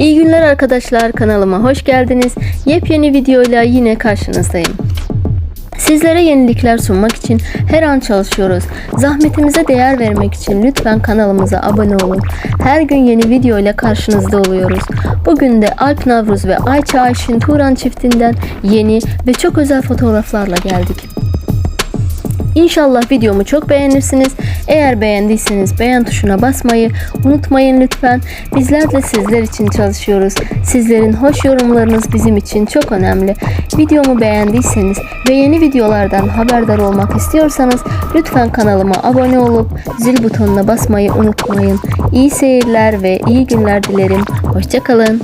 İyi günler arkadaşlar kanalıma hoş geldiniz. Yepyeni videoyla yine karşınızdayım. Sizlere yenilikler sunmak için her an çalışıyoruz. Zahmetimize değer vermek için lütfen kanalımıza abone olun. Her gün yeni video ile karşınızda oluyoruz. Bugün de Alp Navruz ve Ayça Ayşin Turan çiftinden yeni ve çok özel fotoğraflarla geldik. İnşallah videomu çok beğenirsiniz. Eğer beğendiyseniz beğen tuşuna basmayı unutmayın lütfen. Bizler de sizler için çalışıyoruz. Sizlerin hoş yorumlarınız bizim için çok önemli. Videomu beğendiyseniz ve yeni videolardan haberdar olmak istiyorsanız lütfen kanalıma abone olup zil butonuna basmayı unutmayın. İyi seyirler ve iyi günler dilerim. Hoşçakalın.